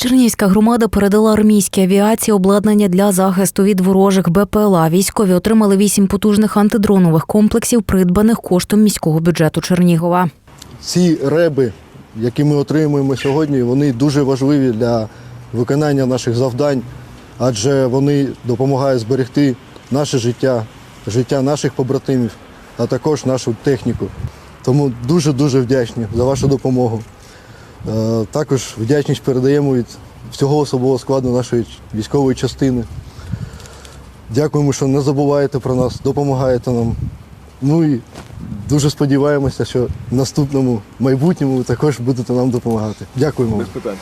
Чернігівська громада передала армійській авіації обладнання для захисту від ворожих БПЛА. Військові отримали вісім потужних антидронових комплексів, придбаних коштом міського бюджету Чернігова. Ці реби, які ми отримуємо сьогодні, вони дуже важливі для виконання наших завдань, адже вони допомагають зберегти наше життя, життя наших побратимів, а також нашу техніку. Тому дуже-дуже вдячні за вашу допомогу. Е, Також вдячність передаємо від всього особового складу нашої військової частини. Дякуємо, що не забуваєте про нас, допомагаєте нам. Ну і дуже сподіваємося, що в наступному майбутньому ви також будете нам допомагати. Дякуємо. вам.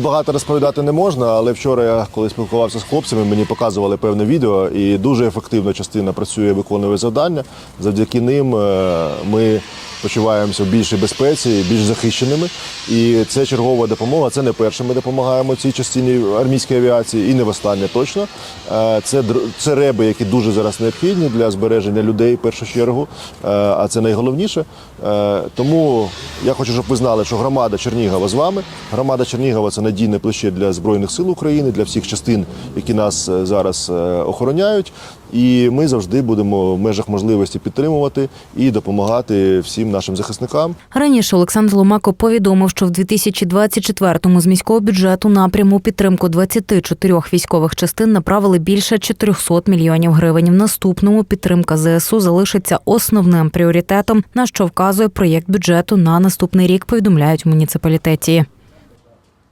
Багато розповідати не можна, але вчора я коли спілкувався з хлопцями, мені показували певне відео, і дуже ефективно частина працює, виконує завдання. Завдяки ним е, ми почуваємося в більшій безпеці, більш захищеними. І це чергова допомога. Це не перше. Ми допомагаємо цій частині армійської авіації і не востаннє точно. Е, Це це реби, які дуже зараз необхідні для збереження людей в першу чергу. Е, А це найголовніше. Е, Тому я хочу, щоб ви знали, що громада Чернігова з вами. Громада Чернігова це надійне плече для збройних сил України, для всіх частин, які нас зараз охороняють. І ми завжди будемо в межах можливості підтримувати і допомагати всім нашим захисникам. Раніше Олександр Ломако повідомив, що в 2024-му з міського бюджету напряму підтримку 24 військових частин направили більше 400 мільйонів гривень. В наступному підтримка ЗСУ залишиться основним пріоритетом, на що вказує проєкт бюджету на наступний рік. Повідомляють в муніципалітеті.